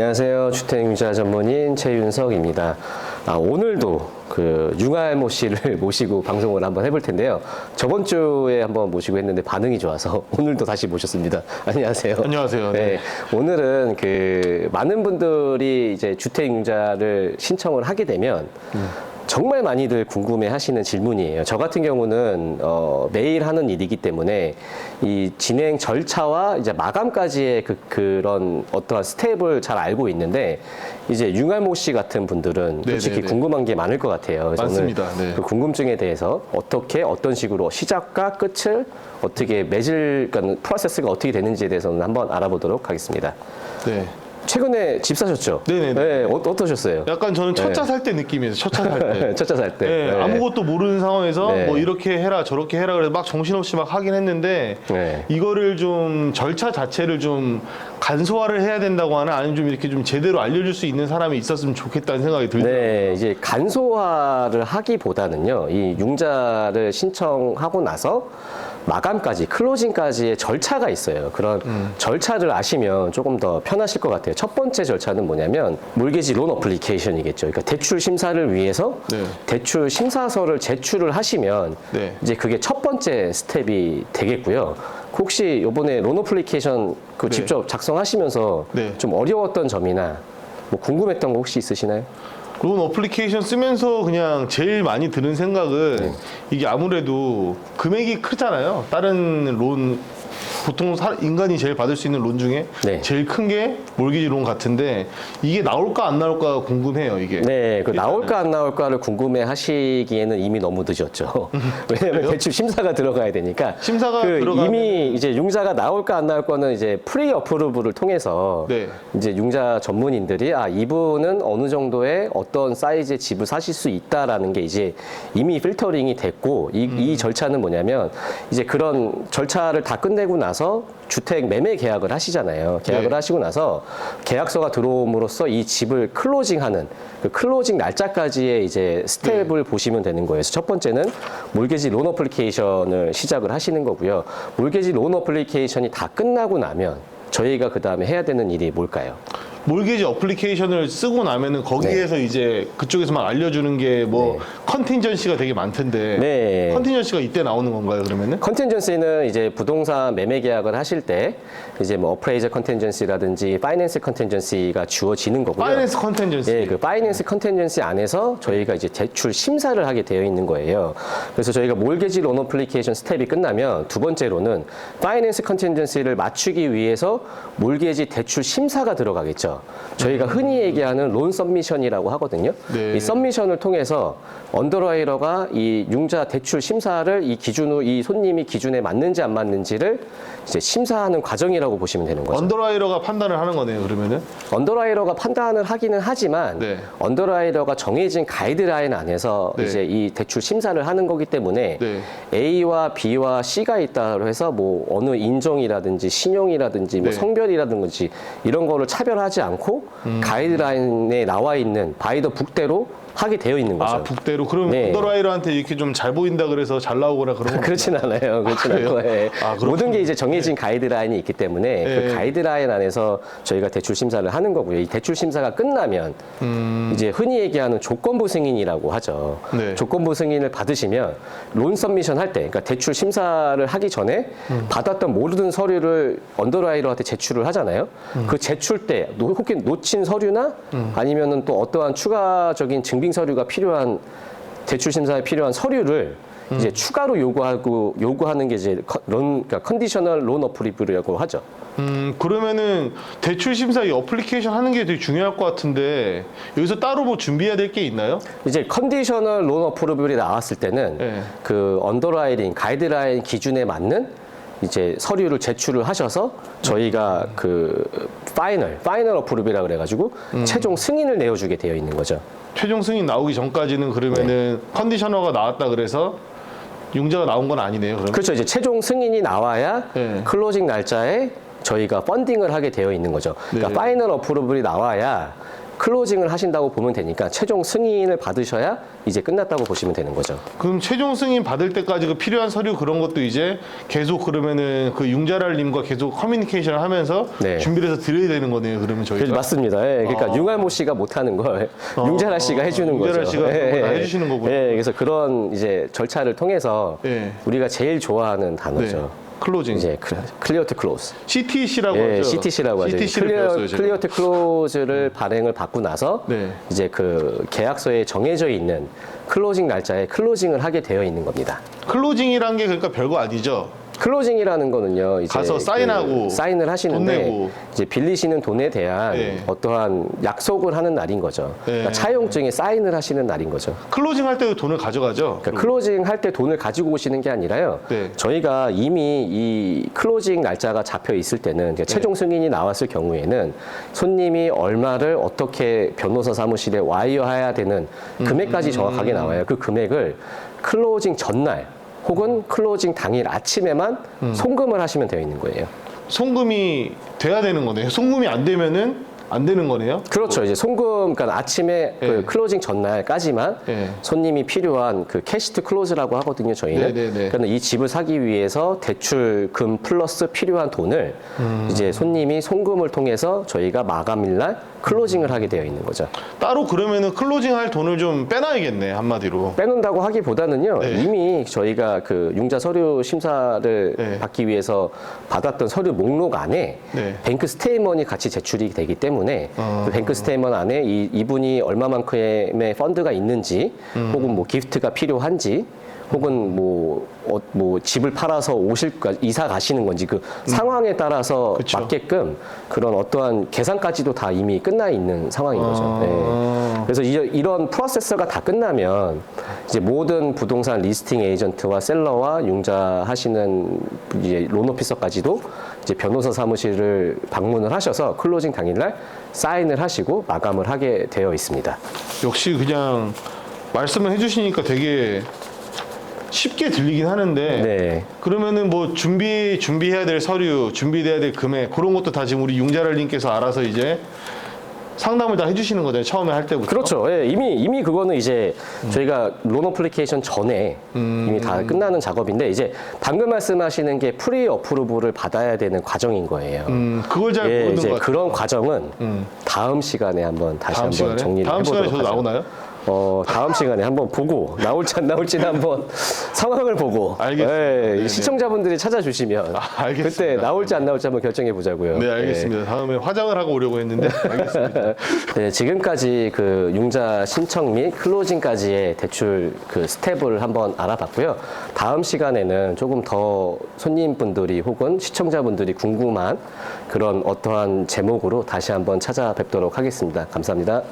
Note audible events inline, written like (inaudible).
안녕하세요. 주택임자 전문인 최윤석입니다. 아, 오늘도 그 융할모 씨를 (laughs) 모시고 방송을 한번 해볼 텐데요. 저번 주에 한번 모시고 했는데 반응이 좋아서 (laughs) 오늘도 다시 모셨습니다. 안녕하세요. 안녕하세요. 네, 네. 오늘은 그 많은 분들이 이제 주택임자를 신청을 하게 되면 정말 많이들 궁금해 하시는 질문이에요. 저 같은 경우는 어, 매일 하는 일이기 때문에 이 진행 절차와 이제 마감까지의 그, 그런 어떠한 스텝을 잘 알고 있는데 이제 융할모 씨 같은 분들은 네, 솔직히 네, 네. 궁금한 게 많을 것 같아요. 많습니다. 네. 그 궁금증에 대해서 어떻게 어떤 식으로 시작과 끝을 어떻게 매질 그러니까 프로세스가 어떻게 되는지에 대해서는 한번 알아보도록 하겠습니다. 네. 최근에 집 사셨죠? 네네네. 네, 어, 어떠셨어요? 약간 저는 첫 차 네. 살 때 느낌이에요. 첫 차 살 때. (laughs) 첫차 살 때. 네, 네. 아무것도 모르는 상황에서 네. 뭐 이렇게 해라 저렇게 해라 그래서 막 정신없이 막 하긴 했는데 네. 이거를 좀 절차 자체를 좀 간소화를 해야 된다고 하나 아니면 좀 이렇게 좀 제대로 알려줄 수 있는 사람이 있었으면 좋겠다는 생각이 들더라고요. 네, 이제 간소화를 하기보다는요, 이 융자를 신청하고 나서 마감까지, 클로징까지의 절차가 있어요. 그런 음. 절차를 아시면 조금 더 편하실 것 같아요. 첫 번째 절차는 뭐냐면, 몰개지 론 어플리케이션이겠죠. 그러니까 대출 심사를 위해서 네. 대출 심사서를 제출을 하시면, 네. 이제 그게 첫 번째 스텝이 되겠고요. 혹시 요번에 론 어플리케이션 그 네. 직접 작성하시면서 네. 좀 어려웠던 점이나 뭐 궁금했던 거 혹시 있으시나요? 론 어플리케이션 쓰면서 그냥 제일 많이 드는 생각은 네. 이게 아무래도 금액이 크잖아요. 다른 론 보통 사- 인간이 제일 받을 수 있는 론 중에 네. 제일 큰 게 몰기지 론 같은데 이게 나올까 안 나올까 궁금해요. 이게. 네, 그 일단은. 나올까 안 나올까를 궁금해 하시기에는 이미 너무 늦었죠. (laughs) 왜냐면 그래요? 대출 심사가 들어가야 되니까. 심사가 그 들어가면- 이미 이제 융자가 나올까 안 나올 거는 이제 프리 어프로브를 통해서 네. 이제 융자 전문인들이 아, 이분은 어느 정도의 어떤 사이즈의 집을 사실 수 있다라는 게 이제 이미 필터링이 됐고 이, 음. 이 절차는 뭐냐면 이제 그런 절차를 다 끝내고 나서 주택 매매 계약을 하시잖아요. 계약을 네. 하시고 나서 계약서가 들어옴으로써 이 집을 클로징하는 그 클로징 날짜까지의 이제 스텝을 보시면 되는 거예요. 그래서 첫 번째는 몰개지 론 어플리케이션을 시작을 하시는 거고요. 몰개지 론 어플리케이션이 다 끝나고 나면 저희가 그 다음에 해야 되는 일이 뭘까요? 몰개지 어플리케이션을 쓰고 나면은 거기에서 이제 그쪽에서 막 알려주는 게뭐 네. 컨틴전시가 되게 많던데 네. 컨틴전시가 이때 나오는 건가요 그러면은? 컨텐전시는 이제 부동산 매매 계약을 하실 때 이제 뭐 어프레이저 컨텐전시라든지 파이낸스 컨텐전시가 주어지는 거고요. 파이낸스 컨텐전시. 예, 그 파이낸스 컨텐전시 안에서 저희가 이제 대출 심사를 하게 되어 있는 거예요. 그래서 저희가 몰개지 론 어플리케이션 스텝이 끝나면 두 번째로는 파이낸스 컨텐전시를 맞추기 위해서 몰개지 대출 심사가 들어가겠죠. 저희가 흔히 얘기하는 론 서미션이라고 하거든요. 네. 이 서미션을 통해서 언더라이터가 이 융자 대출 심사를 이 기준으로 이 손님이 기준에 맞는지 안 맞는지를 이제 심사하는 과정이라고 보시면 되는 거죠. 언더라이터가 판단을 하는 거네요 그러면은. 언더라이터가 판단을 하기는 하지만 네. 언더라이터가 정해진 가이드라인 안에서 네. 이제 이 대출 심사를 하는 거기 때문에 네. A와 B와 C가 있다고 해서 뭐 어느 인종이라든지 신용이라든지 뭐 네. 성별이라든지 이런 거를 차별하지 않고 음. 가이드라인에 나와 있는 바이더 북대로 하게 되어 있는 거죠. 아 북대로 그럼 네. 언더라이터한테 이렇게 좀 잘 보인다 그래서 잘 나오거나 그런 (laughs) 거. 그렇진 않아요. 그렇진 아? 않고 예. 아. 모든 게 이제 정해진 가이드라인이 있기 때문에 네. 그 가이드라인 안에서 저희가 대출 심사를 하는 거고요. 이 대출 심사가 끝나면 이제 흔히 얘기하는 조건부 승인이라고 하죠. 음. 네. 조건부 승인을 받으시면 론 서미션 할 때, 그러니까 대출 심사를 하기 전에 음. 받았던 모든 서류를 언더라이터한테 제출을 하잖아요. 음. 그 제출 때 노- 혹시 놓친 서류나 아니면은 또 어떠한 추가적인 증빙 서류가 필요한 대출 심사에 필요한 서류를 이제 추가로 요구하고 요구하는 게 이제 컨- 론 그러니까 컨디셔널 론 어프리브라고 하죠. 음 그러면은 대출 심사 이 어플리케이션 하는 게 되게 중요할 것 같은데 여기서 따로 뭐 준비해야 될 게 있나요? 이제 컨디셔널 론 어프로블이 나왔을 때는 네. 그 언더라이팅 가이드라인 기준에 맞는 이제 서류를 제출을 하셔서 저희가 그 파이널 파이널 어프로블이라 그래가지고 최종 승인을 내어주게 되어 있는 거죠. 최종 승인 나오기 전까지는 그러면은 컨디셔너가 나왔다 그래서 융자가 나온 건 아니네요. 그러면. 그렇죠. 이제 최종 승인이 나와야 네. 클로징 날짜에 저희가 펀딩을 하게 되어 있는 거죠. 그러니까 네. 파이널 어프로블이 나와야 클로징을 하신다고 보면 되니까 최종 승인을 받으셔야 이제 끝났다고 보시면 되는 거죠. 그럼 최종 승인 받을 때까지 그 필요한 서류 그런 것도 이제 계속 그러면은 그 융자랄님과 계속 커뮤니케이션을 하면서 네. 준비를 해서 드려야 되는 거네요. 그러면 그 저희가. 맞습니다. 예, 그러니까 어. 융할모 씨가 못하는 걸 어, 융자라 씨가 어, 해주는 거죠. 융자라 씨가 그런 거다 해주시는 거군요. 예, 그래서 그런 이제 절차를 통해서 예. 우리가 제일 좋아하는 단어죠. 네. 클로징. 이제 클리어 투 클로즈. CTC라고 예, 하죠. CTC라고 하죠. CTC를 클리어, 배웠어요, 제가. 클리어 투 클로즈를 발행을 받고 나서 네. 이제 그 계약서에 정해져 있는 클로징 날짜에 클로징을 하게 되어 있는 겁니다. 클로징이란 게 그러니까 별거 아니죠. 클로징이라는 거는요. 이제 가서 사인하고 그 사인을 돈 하시는데 내고. 이제 빌리시는 돈에 대한 네. 어떠한 약속을 하는 날인 거죠. 그러니까 네. 차용증에 사인을 하시는 날인 거죠. 클로징 할 때도 돈을 가져가죠. 그러니까 클로징 할 때 돈을 가지고 오시는 게 아니라요. 네. 저희가 이미 이 클로징 날짜가 잡혀 있을 때는 네. 이제 최종 승인이 나왔을 경우에는 손님이 얼마를 어떻게 변호사 사무실에 와이어해야 되는 음, 금액까지 정확하게 나와요. 그 금액을 클로징 전날 혹은 클로징 당일 아침에만 음. 송금을 하시면 되어 있는 거예요. 송금이 돼야 되는 거네요. 송금이 안 되면은 안 되는 거네요. 그렇죠. 이제 송금, 그러니까 아침에 그 네. 클로징 전날까지만 네. 손님이 필요한 그 캐시트 클로즈라고 하거든요, 저희는. 네, 네, 네. 그러니까 이 집을 사기 위해서 대출금 플러스 필요한 돈을 음. 이제 손님이 송금을 통해서 저희가 마감일날 클로징을 하게 되어 있는 거죠. 따로 그러면은 클로징 할 돈을 좀 빼놔야겠네 한마디로. 빼놓는다고 하기보다는요, 네. 이미 저희가 그 융자 서류 심사를 네. 받기 위해서 받았던 서류 목록 안에 네. 뱅크 스테이먼이 같이 제출이 되기 때문에 아. 그 뱅크 스테이먼 안에 이, 이분이 얼마만큼의 펀드가 있는지 음. 혹은 뭐 기프트가 필요한지 혹은 뭐, 어, 뭐 집을 팔아서 오실 까 이사 가시는 건지 그 상황에 따라서 음. 그쵸. 맞게끔 그런 어떠한 계산까지도 다 이미 끝나 있는 상황인 거죠. 아. 네. 그래서 이, 이런 프로세서가 다 끝나면 이제 모든 부동산 리스팅 에이전트와 셀러와 융자 하시는 이제 론 오피서까지도 이제 변호사 사무실을 방문을 하셔서 클로징 당일날 사인을 하시고 마감을 하게 되어 있습니다. 역시 그냥 말씀을 해주시니까 되게 쉽게 들리긴 하는데 네. 그러면은 뭐 준비 준비해야 될 서류, 준비돼야 될 금액 그런 것도 다 지금 우리 융자랄님께서 알아서 이제 상담을 다 해주시는 거잖아요. 처음에 할 때부터. 그렇죠. 예, 이미 이미 그거는 이제 음. 저희가 론 어플리케이션 전에 이미 다 끝나는 작업인데 이제 방금 말씀하시는 게 프리 어프로브를 받아야 되는 과정인 거예요. 음, 그걸 잘 예, 모르는 이제 것 같아요. 그런 과정은 음. 다음 시간에 한번 다시 다음 한번 시간에 정리를 다음 해보도록 시간에 저도 하죠. 나오나요? 어, 다음 시간에 한번 보고 나올지 안 나올지는 한번 상황을 보고 알겠습니다. 예, 네네. 시청자분들이 찾아주시면 아, 알겠습니다. 그때 나올지 안 나올지 한번 결정해 보자고요. 네, 알겠습니다. 다음에 화장을 하고 오려고 했는데 (laughs) 알겠습니다. 네, 지금까지 그 융자 신청 및 클로징까지의 대출 그 스텝을 한번 알아봤고요. 다음 시간에는 조금 더 손님분들이 혹은 시청자분들이 궁금한 그런 어떠한 제목으로 다시 한번 찾아뵙도록 하겠습니다. 감사합니다.